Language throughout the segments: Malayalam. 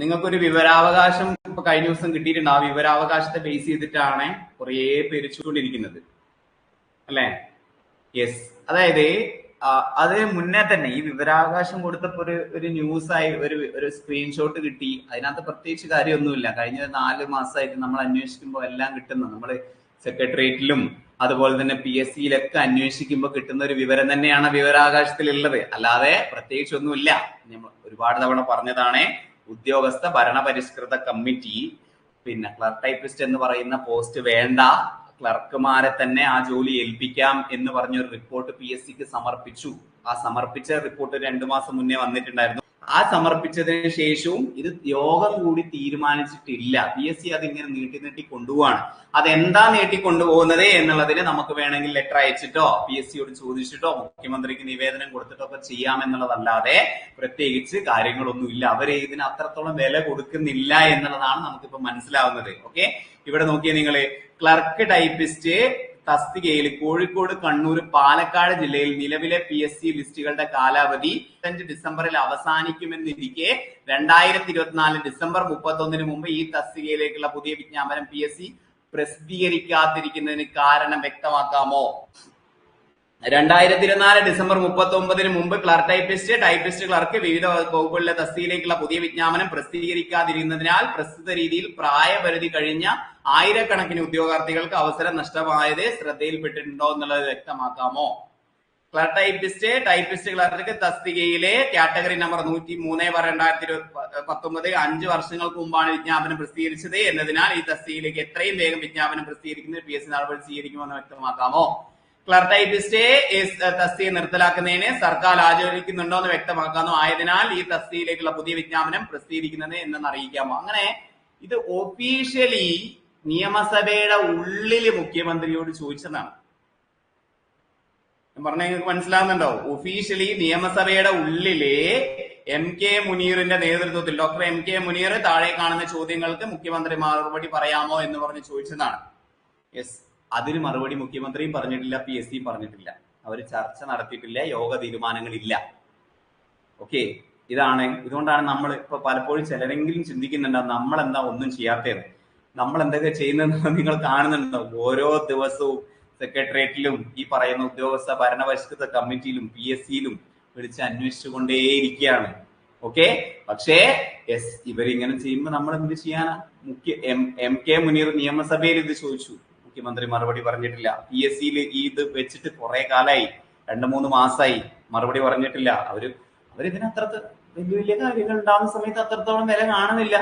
നിങ്ങൾക്കൊരു വിവരാവകാശം ഇപ്പൊ കഴിഞ്ഞ ദിവസം കിട്ടിയിട്ടുണ്ട്. ആ വിവരാവകാശത്തെ ബേസ് ചെയ്തിട്ടാണ് കുറേ പേര് ചൂണ്ടിരിക്കുന്നത് അല്ലേ? യെസ് അതായത് അത് മുന്നേ തന്നെ ഈ വിവരാവകാശം കൊടുത്തപ്പോ ഒരു ഒരു ന്യൂസ് ആയി ഒരു ഒരു സ്ക്രീൻഷോട്ട് കിട്ടി. അതിനകത്ത് പ്രത്യേകിച്ച് കാര്യമൊന്നുമില്ല. കഴിഞ്ഞ നാല് മാസമായിട്ട് നമ്മൾ അന്വേഷിക്കുമ്പോൾ എല്ലാം കിട്ടുന്നു. നമ്മൾ സെക്രട്ടേറിയറ്റിലും അതുപോലെ തന്നെ പി എസ് സിയിലൊക്കെ അന്വേഷിക്കുമ്പോൾ കിട്ടുന്ന ഒരു വിവരം തന്നെയാണ് വിവരാവകാശത്തിൽ ഉള്ളത് അല്ലാതെ പ്രത്യേകിച്ച് ഒന്നുമില്ല നമ്മൾ ഒരുപാട് തവണ പറഞ്ഞതാണ്. ഉദ്യോഗസ്ഥ ഭരണപരിഷ്കൃത കമ്മിറ്റി പിന്നെ ക്ലർക്ക് ടൈപ്പിസ്റ്റ് എന്ന് പറയുന്ന പോസ്റ്റ് വേണ്ട ക്ലർക്കുമാരെ തന്നെ ആ ജോലി ഏൽപ്പിക്കാം എന്ന് പറഞ്ഞൊരു റിപ്പോർട്ട് പി എസ് സിക്ക് സമർപ്പിച്ചു. ആ സമർപ്പിച്ച റിപ്പോർട്ട് രണ്ടു മാസം മുന്നേ വന്നിട്ടുണ്ടായിരുന്നു. ആ സമർപ്പിച്ചതിന് ശേഷവും ഇത് യോഗം കൂടി തീരുമാനിച്ചിട്ടില്ല. പി എസ് സി അതിങ്ങനെ നീട്ടി നീട്ടി കൊണ്ടുപോവാണ്. അതെന്താ നീട്ടി കൊണ്ടുപോകുന്നത് എന്നുള്ളതിന് നമുക്ക് വേണമെങ്കിൽ ലെറ്റർ അയച്ചിട്ടോ പി എസ് സിയോട് ചോദിച്ചിട്ടോ മുഖ്യമന്ത്രിക്ക് നിവേദനം കൊടുത്തിട്ടോ ഒക്കെ ചെയ്യാമെന്നുള്ളതല്ലാതെ പ്രത്യേകിച്ച് കാര്യങ്ങളൊന്നുമില്ല അവർ ഇതിന് അത്രത്തോളം വില കൊടുക്കുന്നില്ല എന്നുള്ളതാണ് നമുക്കിപ്പോ മനസ്സിലാവുന്നത്. ഓക്കെ ഇവിടെ നോക്കിയേ നിങ്ങൾ ക്ലർക്ക് ടൈപ്പിസ്റ്റ് തസ്തികയിൽ കോഴിക്കോട് കണ്ണൂർ പാലക്കാട് ജില്ലയിൽ നിലവിലെ പി എസ് സി ലിസ്റ്റുകളുടെ കാലാവധി അഞ്ച് ഡിസംബറിൽ അവസാനിക്കുമെന്നിരിക്കെ രണ്ടായിരത്തി ഇരുപത്തിനാല് ഡിസംബർ മുപ്പത്തി ഒന്നിന് മുമ്പ് ഈ തസ്തികയിലേക്കുള്ള പുതിയ വിജ്ഞാപനം പി എസ് സി പ്രസിദ്ധീകരിക്കാതിരിക്കുന്നതിന് കാരണം വ്യക്തമാക്കാമോ? രണ്ടായിരത്തി ഇരുപത്തിനാല് ഡിസംബർ മുപ്പത്തി ഒമ്പതിന് മുമ്പ് ക്ലർക്ക് ടൈപ്പിസ്റ്റ് ടൈപ്പിസ്റ്റ് ക്ലർക്ക് വിവിധ വകുപ്പുകളിലെ തസ്തിയിലേക്കുള്ള പുതിയ വിജ്ഞാപനം പ്രസിദ്ധീകരിക്കാതിരുന്നതിനാൽ പ്രസ്തുത രീതിയിൽ പ്രായപരിധി കഴിഞ്ഞ ആയിരക്കണക്കിന് ഉദ്യോഗാർത്ഥികൾക്ക് അവസരം നഷ്ടമായത് ശ്രദ്ധയിൽപ്പെട്ടിട്ടുണ്ടോ എന്നുള്ളത് വ്യക്തമാക്കാമോ? ക്ലർക്ക് ടൈപ്പിസ്റ്റ് ടൈപ്പിസ്റ്റ് ക്ലർക്ക് തസ്തികയിലെ കാറ്റഗറി നമ്പർ നൂറ്റി മൂന്ന് ബാർ രണ്ടായിരത്തി പത്തൊമ്പത് അഞ്ച് വർഷങ്ങൾക്ക് മുമ്പാണ് വിജ്ഞാപനം പ്രസിദ്ധീകരിച്ചത്. എന്നതിനാൽ ഈ തസ്തികയിലേക്ക് എത്രയും വേഗം വിജ്ഞാപനം പ്രസിദ്ധീകരിക്കുന്നത് പി എസ് സി നടപടി സ്വീകരിക്കുമെന്ന് വ്യക്തമാക്കാമോ? ക്ലർക്ക് തസ്തി നിർത്തലാക്കുന്നതിന് സർക്കാർ ആചരിക്കുന്നുണ്ടോ എന്ന് വ്യക്തമാക്കാമോ ആയതിനാൽ ഈ തസ്തിയിലേക്കുള്ള പുതിയ വിജ്ഞാപനം പ്രസിദ്ധീകരിക്കുന്നത് എന്നെന്ന് അറിയിക്കാമോ? അങ്ങനെ ഇത് ഒഫീഷ്യലി നിയമസഭയുടെ ഉള്ളിൽ മുഖ്യമന്ത്രിയോട് ചോദിച്ചതാണ്. ഞാൻ പറഞ്ഞ നിങ്ങൾക്ക് മനസ്സിലാവുന്നുണ്ടോ? ഒഫീഷ്യലി നിയമസഭയുടെ ഉള്ളിൽ എം കെ മുനീറിന്റെ നേതൃത്വത്തിൽ ഡോക്ടർ എം കെ മുനീർ താഴെ കാണുന്ന ചോദ്യങ്ങൾക്ക് മുഖ്യമന്ത്രി മറുപടി പറയാമോ എന്ന് പറഞ്ഞ് ചോദിച്ചതാണ്. യെസ് അതിന് മറുപടി മുഖ്യമന്ത്രിയും പറഞ്ഞിട്ടില്ല പി എസ് സിയും പറഞ്ഞിട്ടില്ല. അവർ ചർച്ച നടത്തിയിട്ടില്ല യോഗ തീരുമാനങ്ങളില്ല. ഓക്കെ? ഇതാണ്. ഇതുകൊണ്ടാണ് നമ്മൾ ഇപ്പൊ പലപ്പോഴും ചിലരെങ്കിലും ചിന്തിക്കുന്നുണ്ടോ നമ്മൾ എന്താ ഒന്നും ചെയ്യാത്തത് നമ്മൾ എന്തൊക്കെ ചെയ്യുന്നതെന്ന് നിങ്ങൾ കാണുന്നുണ്ടോ ഓരോ ദിവസവും സെക്രട്ടേറിയറ്റിലും ഈ പറയുന്ന ഉദ്യോഗസ്ഥ ഭരണപരിഷ്കൃത കമ്മിറ്റിയിലും പി എസ് സിയിലും വിളിച്ച് അന്വേഷിച്ചുകൊണ്ടേയിരിക്കുകയാണ്. ഓക്കെ? പക്ഷേ യെസ് ഇവരിങ്ങനെ ചെയ്യുമ്പോൾ നമ്മൾ എന്ത് ചെയ്യാനാ? മുഖ്യ എം എം കെ മുനീർ നിയമസഭയിൽ ഇത് ചോദിച്ചു. മുഖ്യമന്ത്രി മറുപടി പറഞ്ഞിട്ടില്ല. പി എസ് സിയിൽ ഈ ഇത് വെച്ചിട്ട് കുറെ കാലായി. രണ്ട് മൂന്ന് മാസമായി മറുപടി പറഞ്ഞിട്ടില്ല. അവർ അവരിതിന് അത്ര വലിയ വലിയ കാര്യങ്ങൾ ഉണ്ടാകുന്ന സമയത്ത് അത്രത്തോളം വില കാണുന്നില്ല.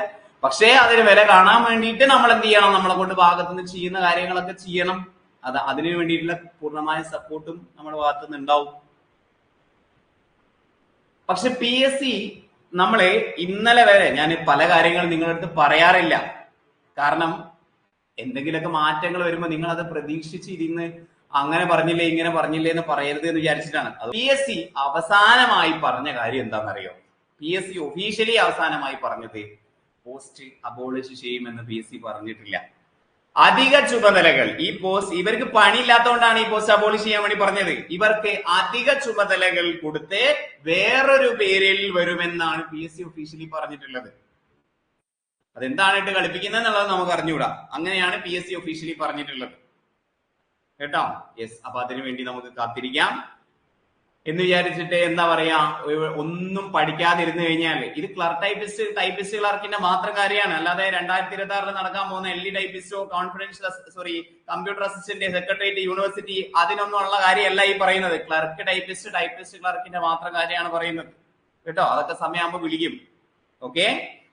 പക്ഷേ അതിന് വില കാണാൻ വേണ്ടിയിട്ട് നമ്മൾ എന്ത് ചെയ്യണം? നമ്മളെ കൊണ്ട് ഭാഗത്തുനിന്ന് ചെയ്യുന്ന കാര്യങ്ങളൊക്കെ ചെയ്യണം. അത് അതിനു വേണ്ടിയിട്ടുള്ള പൂർണമായ സപ്പോർട്ടും നമ്മുടെ ഭാഗത്തു ഉണ്ടാവും. പക്ഷെ പി എസ് സി നമ്മളെ ഇന്നലെ വരെ ഞാൻ പല കാര്യങ്ങളും നിങ്ങളുടെ അടുത്ത് പറയാറില്ല. കാരണം എന്തെങ്കിലുമൊക്കെ മാറ്റങ്ങൾ വരുമ്പോൾ നിങ്ങൾ അത് പ്രതീക്ഷിച്ചിരുന്ന് അങ്ങനെ പറഞ്ഞില്ലേ ഇങ്ങനെ പറഞ്ഞില്ലേ എന്ന് പറയരുത് എന്ന് വിചാരിച്ചിട്ടാണ്. പി എസ് സി അവസാനമായി പറഞ്ഞ കാര്യം എന്താണെന്നറിയോ? പി എസ് സി ഒഫീഷ്യലി അവസാനമായി പറഞ്ഞത് പോസ്റ്റ് അബോളിഷ് ചെയ്യുമെന്ന് പി എസ് സി പറഞ്ഞിട്ടില്ല. അധിക ചുമതലകൾ ഈ പോസ്റ്റ് ഇവർക്ക് പണിയില്ലാത്തതുകൊണ്ടാണ് ഈ പോസ്റ്റ് അബോളിഷ് ചെയ്യാൻ വേണ്ടി പറഞ്ഞത്. ഇവർക്ക് അധിക ചുമതലകൾ കൊടുത്ത് വേറൊരു പേരിൽ വരുമെന്നാണ് പി എസ് സി ഒഫീഷ്യലി പറഞ്ഞിട്ടുള്ളത്. അതെന്താണ് ഇട്ട് കളിപ്പിക്കുന്നത് എന്നുള്ളത് നമുക്ക് അറിഞ്ഞുകൂടാ. അങ്ങനെയാണ് പി എസ് സി ഒഫീഷ്യലി പറഞ്ഞിട്ടുള്ളത്. കേട്ടോ? യെസ് അപ്പൊ അതിനു വേണ്ടി നമുക്ക് കാത്തിരിക്കാം. എന്ന് വിചാരിച്ചിട്ട് എന്താ പറയാ ഒന്നും പഠിക്കാതിരുന്നു കഴിഞ്ഞാൽ ഇത് ക്ലർക്ക് ടൈപ്പിസ്റ്റ് ടൈപ്പിസ്റ്റ് ക്ലർക്കിന്റെ മാത്രം കാര്യമാണ്. അല്ലാതെ രണ്ടായിരത്തി ഇരുപത്തി ആറിൽ നടക്കാൻ പോകുന്ന L E ടൈപ്പിസ്റ്റോ confidential sorry computer assistant secretariat university അതിനൊന്നും ഉള്ള കാര്യമല്ല ഈ പറയുന്നത്. ക്ലർക്ക് ടൈപ്പിസ്റ്റ് ടൈപ്പിസ്റ്റ് ക്ലർക്കിന്റെ മാത്രം കാര്യമാണ് പറയുന്നത്. കേട്ടോ? അതൊക്കെ സമയമാകുമ്പോൾ വിളിക്കും. ഓക്കെ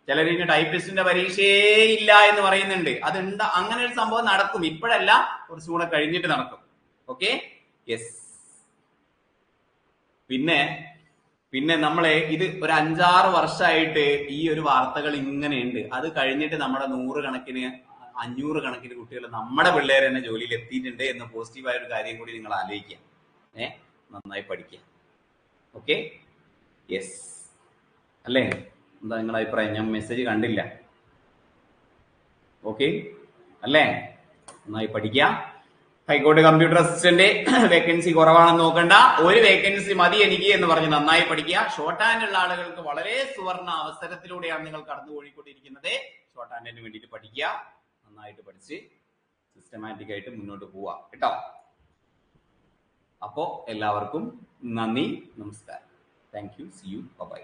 ചിലരിന് ടൈപ്പിസ്റ്റിന്റെ പരീക്ഷയേ ഇല്ല എന്ന് പറയുന്നുണ്ട്. അത് അതുണ്ട് അങ്ങനെ ഒരു സംഭവം നടക്കും. ഇപ്പോഴല്ല കുറച്ചും കൂടെ കഴിഞ്ഞിട്ട് നടക്കും. ഓക്കെ യെസ് പിന്നെ പിന്നെ നമ്മളെ ഇത് ഒരു അഞ്ചാറ് വർഷമായിട്ട് ഈ ഒരു വാർത്തകൾ ഇങ്ങനെയുണ്ട്. അത് കഴിഞ്ഞിട്ട് നമ്മുടെ നൂറ് കണക്കിന് അഞ്ഞൂറ് കണക്കിന് കുട്ടികൾ നമ്മുടെ പിള്ളേർ തന്നെ ജോലിയിൽ എത്തിയിട്ടുണ്ട് എന്ന പോസിറ്റീവായ ഒരു കാര്യം കൂടി നിങ്ങൾ ആലോചിക്കുക. ഏ? നന്നായി പഠിക്കുക. ഓക്കെ യെസ് അല്ലേ? എന്താ നിങ്ങളുടെ അഭിപ്രായം? ഞാൻ മെസ്സേജ് കണ്ടില്ല. ഓക്കെ അല്ലേ? നന്നായി പഠിക്കുക ഹൈക്കോടതി കമ്പ്യൂട്ടർ അസിസ്റ്റന്റ് വേക്കൻസി കുറവാണെന്ന് നോക്കണ്ട. ഒരു വേക്കൻസി മതി എനിക്ക് എന്ന് പറഞ്ഞ് നന്നായി പഠിക്കുക ഷോർട്ട് ഹാൻഡ് ഉള്ള ആളുകൾക്ക് വളരെ സുവർണ അവസരത്തിലൂടെയാണ് നിങ്ങൾ കടന്നു പോയിക്കൊണ്ടിരിക്കുന്നത്. ഷോർട്ട് ഹാൻഡിന് വേണ്ടിയിട്ട് പഠിക്കുക നന്നായിട്ട് പഠിച്ച് സിസ്റ്റമാറ്റിക് ആയിട്ട് മുന്നോട്ട് പോവുക കേട്ടോ? അപ്പോ എല്ലാവർക്കും നന്ദി. നമസ്കാരം. Thank you see you bye